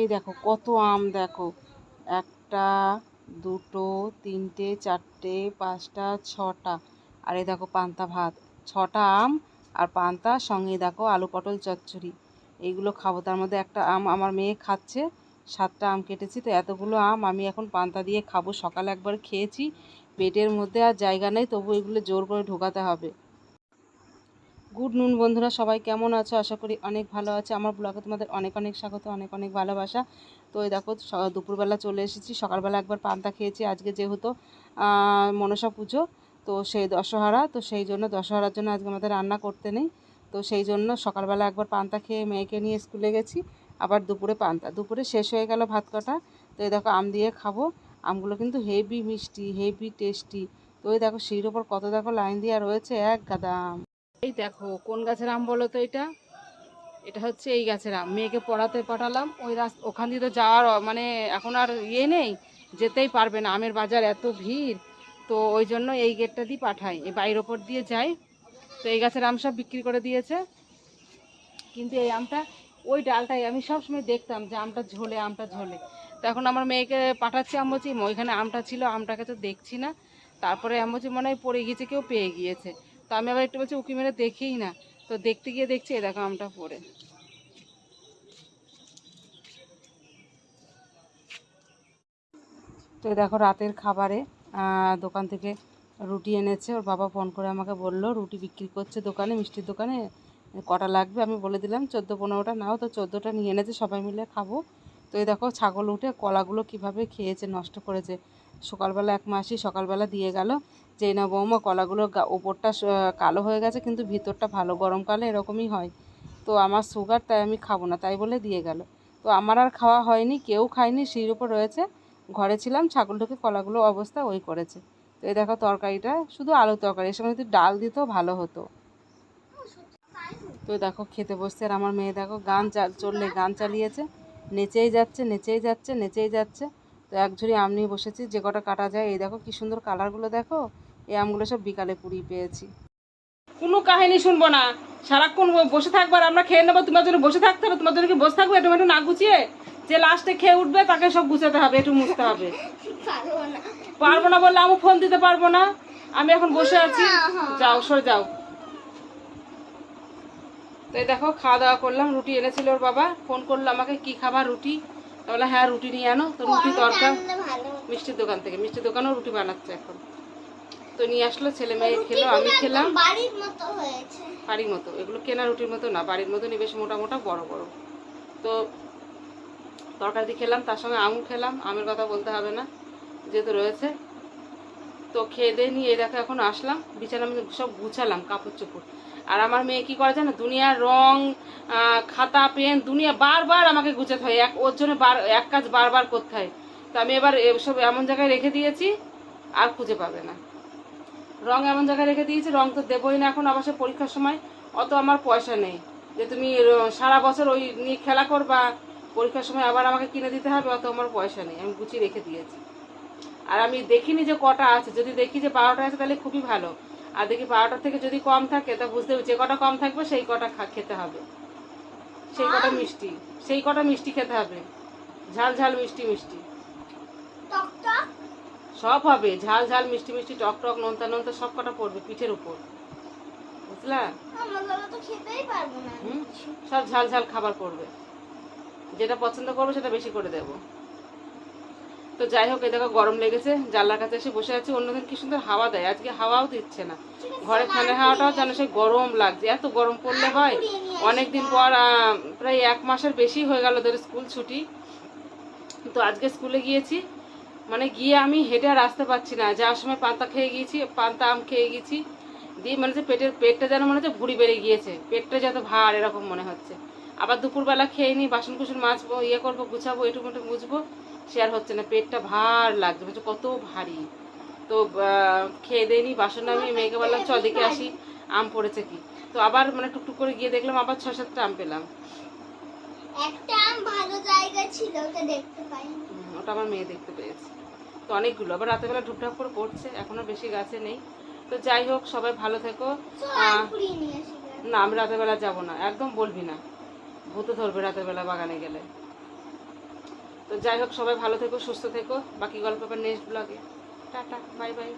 এই দেখো, কত আম দেখো। একটা, দুটো, তিনটে, চারটে, পাঁচটা, ছটা। আর এই দেখো পান্তা ভাত। ছটা আম আর পান্তা সঙ্গে দেখো আলু পটল চচ্চড়ি। এইগুলো খাব। তার মধ্যে একটা আম আমার মেয়ে খাচ্ছে, সাতটা আম কেটেছি, তো এতগুলো আম আমি এখন পান্তা দিয়ে খাব। সকালে একবার খেয়েছি, পেটের মধ্যে আর জায়গা নেই, তবু এগুলো জোর করে ঢোকাতে হবে। গুড নুন বন্ধুরা, সবাই কেমন আছো? আশা করি অনেক ভালো আছে। আমার ব্লগে তোমাদের অনেক অনেক স্বাগত, অনেক অনেক ভালোবাসা। তো এই দেখো দুপুরবেলা চলে এসেছি। সকালবেলা একবার পান্তা খেয়েছি, আজকে যেহেতু মনসা পুজো, তো সেই দশহারা, তো সেই জন্য দশহারার জন্য আজকে আমাদের রান্না করতে নেই। তো সেই জন্য সকালবেলা একবার পান্তা খেয়ে মেয়েকে নিয়ে স্কুলে গেছি, আবার দুপুরে পান্তা। দুপুরে শেষ হয়ে গেল ভাত কটা, তো এই দেখো আম দিয়ে খাব। আমগুলো কিন্তু হেভি মিষ্টি, হেভি টেস্টি। তো এই দেখো সিঁড়ির ওপর কত দেখো লাইন দেওয়া রয়েছে, এক গাদা আম। এই দেখো, কোন গাছের আম বলো তো এটা? এটা হচ্ছে এই গাছের আম। মেয়েকে পড়াতে পাঠালাম, ওই রাস্তা ওখান দিয়ে তো যাওয়ার মানে এখন আর ইয়ে নেই, যেতেই পারবে না। আমের বাজার এত ভিড়, তো ওই জন্য এই গেটটা দিয়ে পাঠাই। এই বাইরের ওপর দিয়ে যাই। তো এই গাছের আম সব বিক্রি করে দিয়েছে। কিন্তু এই আমটা, ওই ডালটাই আমি সবসময় দেখতাম যে আমটা ঝোলে আমটা ঝোলে। তো এখন আমার মেয়েকে পাঠাচ্ছি আম বলছি ওইখানে আমটা ছিল, আমটাকে তো দেখছি না। তারপরে আম বলছি, মনে হয় পড়ে গিয়েছে, কেউ পেয়ে গিয়েছে। তো আমি আবার একটু বলছি, উকি মেরে দেখেই না। তো দেখতে গিয়ে দেখছি, এই দেখো আমটা পড়ে। তো দেখো রাতের খাবারে দোকান থেকে রুটি এনেছে। ওর বাবা ফোন করে আমাকে বলল, রুটি বিক্রি করছে দোকানে, মিষ্টির দোকানে, কটা লাগবে? আমি বলে দিলাম, চোদ্দ পনেরোটা নাও, তো চোদ্দোটা নিয়ে এনেছে, সবাই মিলে খাব। তো এই দেখো ছাগল উঠে কলাগুলো কীভাবে খেয়েছে, নষ্ট করেছে। সকালবেলা এক মাসি সকালবেলা দিয়ে গেল, যে না বৌমা কলাগুলো গা- ওপরটা কালো হয়ে গেছে কিন্তু ভিতরটা ভালো গরমকালে এরকমই হয়। তো আমার সুগার তাই আমি খাব না, তাই বলে দিয়ে গেল। তো আমার আর খাওয়া হয়নি, কেউ খায়নি সিঁড়ির উপর রয়েছে। ঘরে ছিলাম, ছাগল ঢুকে কলাগুলো অবস্থা ওই করেছে। তো এই দেখো তরকারিটা, শুধু আলু তরকারি, এর সঙ্গে যদি ডাল দিত ভালো হতো। তো দেখো খেতে বসছে আর আমার মেয়ে দেখো, গান চললে গান চালিয়েছে, নেচেই যাচ্ছে নেচেই যাচ্ছে নেচেই যাচ্ছে। তো এক ঝুড়ি আম নিয়ে বসেছি, যে কটা কাটা যায়, এই দেখো কি সুন্দর কালারগুলো দেখো, এই আমগুলো সব বিকালে পুড়িয়ে পেয়েছি। কোনো কাহিনী শুনব না। সারাক্ষণ বসে থাকবার আমরা খেয়ে নেব, তোমার জন্য বসে থাকতে হবে, তোমার জন্য কি বসে থাকব, একটু একটু না গুছিয়ে? যে লাস্টে খেয়ে উঠবে, তাকে সব গুছাতে হবে, একটু মুছতে হবে। পারব না বললে আমি ফোন দিতে পারব না। আমি এখন বসে আছি। যাও, সরে যাও। তো দেখো, খাওয়া দাওয়া করলাম, রুটি এনেছিল ওর বাবা ফোন করল আমাকে, কি খাবার রুটি? তাহলে হ্যাঁ রুটি নিয়ে আনো তো রুটি দরকার মিষ্টির দোকান থেকে। মিষ্টির দোকানও রুটি বানাচ্ছে এখন। তো নিয়ে আসলো ছেলে মেয়ে খেলো আমি খেলাম। বাড়ির মতো এগুলো কেনা রুটির মতো না বাড়ির মতনই বেশ মোটা মোটা বড় বড়। তো তরকারি খেলাম তার সঙ্গে আমও খেলাম আমের কথা বলতে হবে না যেহেতু রয়েছে। তো খেয়ে দিয়ে নিয়ে দেখো এখন আসলাম বিছানা আমি সব গুছালাম কাপড় চোপড়। আর আমার মেয়ে কি করে জানো? দুনিয়ার রং খাতা, পেন, দুনিয়া বারবার আমাকে গুছাতে হয় এক ওর জন্য বার এক কাজ বারবার করতে হয়। তো আমি এবার সব এমন জায়গায় রেখে দিয়েছি, আর খুঁজে পাবে না। রং এমন জায়গায় রেখে দিয়েছি, রং তো দেবই না এখন অবশ্য পরীক্ষার সময়। অত আমার পয়সা নেই। যে তুমি সারা বছর ওই নিয়ে খেলা করবা, পরীক্ষার সময় আবার আমাকে কিনে দিতে হবে, অত আমার পয়সা নেই। আমি গুছিয়ে রেখে দিয়েছি। আর আমি দেখিনি যে কটা আছে। যদি দেখি যে বারোটা আছে, তাহলে খুবই ভালো। আর দেখি বারোটার থেকে যদি কম থাকে তা বুঝতে যে কটা কম থাকবে সেই কটা খেতে হবে। সেই কটা মিষ্টি সেই কটা মিষ্টি খেতে হবে। ঝাল ঝাল মিষ্টি মিষ্টি। টক টক? সব হবে ঝাল ঝাল মিষ্টি মিষ্টি টক টক নোনতা নোনতা সব কটা পড়বে পিঠের উপর। বুঝলা? সব ঝাল ঝাল খাবার পড়বে। যেটা পছন্দ করবে সেটা বেশি করে দেব। তো যাই হোক এ দেখো গরম লেগেছে, জানলার কাছে এসে বসে আছি। অন্যদিন কি সুন্দর হাওয়া দেয়, আজকে হাওয়াও দিচ্ছে না। ঘরে ফ্যানের হাওয়াটাও যেন সে গরম লাগছে। এত গরম পড়লে হয় অনেক দিন পর প্রায় এক মাসের বেশি হয়ে গেল ধরে স্কুল ছুটি। তো আজকে স্কুলে গিয়েছি মানে গিয়ে আমি হেঁটে আর আসতে পারছি না। যাওয়ার সময় পান্তা খেয়ে গিয়েছি, পান্তা আম খেয়ে গেছি দিয়ে মানে যে পেটের, পেটটা যেন মনে হচ্ছে ভুড়ি বেড়ে গিয়েছে, পেটটা যত ভার এরকম মনে হচ্ছে। আবার দুপুরবেলা খেয়ে নিই বাসন কুসন মাজবো ইয়ে করব গুছাবো এটুকু একটু মুছবো সে আর হচ্ছে না পেটটা ভার লাগছে বলছে কত ভারী। তো খেয়ে দিয়ে নি বাসন আমি মেয়েকে বললাম চ দেখে আসি আম পড়েছে কি। তো আবার মানে টুকটুক করে গিয়ে দেখলাম আবার ছ সাতটা আম পেলাম। একটা আম ভালো জায়গা ছিল ওটা দেখতে পাইনি। ওটা আমার মেয়ে দেখতে পেয়েছে। তো অনেকগুলো আবার রাতেবেলা ঢুকঢাক করে পড়ছে এখনও বেশি গাছে নেই। তো যাই হোক সবাই ভালো থেকো। না আমি রাতের বেলা যাব না একদম বলবি না। ভূতে ধরবে রাতের বেলা বাগানে গেলে। তো যাই হোক, সবাই ভালো থেকো, সুস্থ থেকো। বাকি গল্প আবার নেক্সট ব্লগে টাটা বাই বাই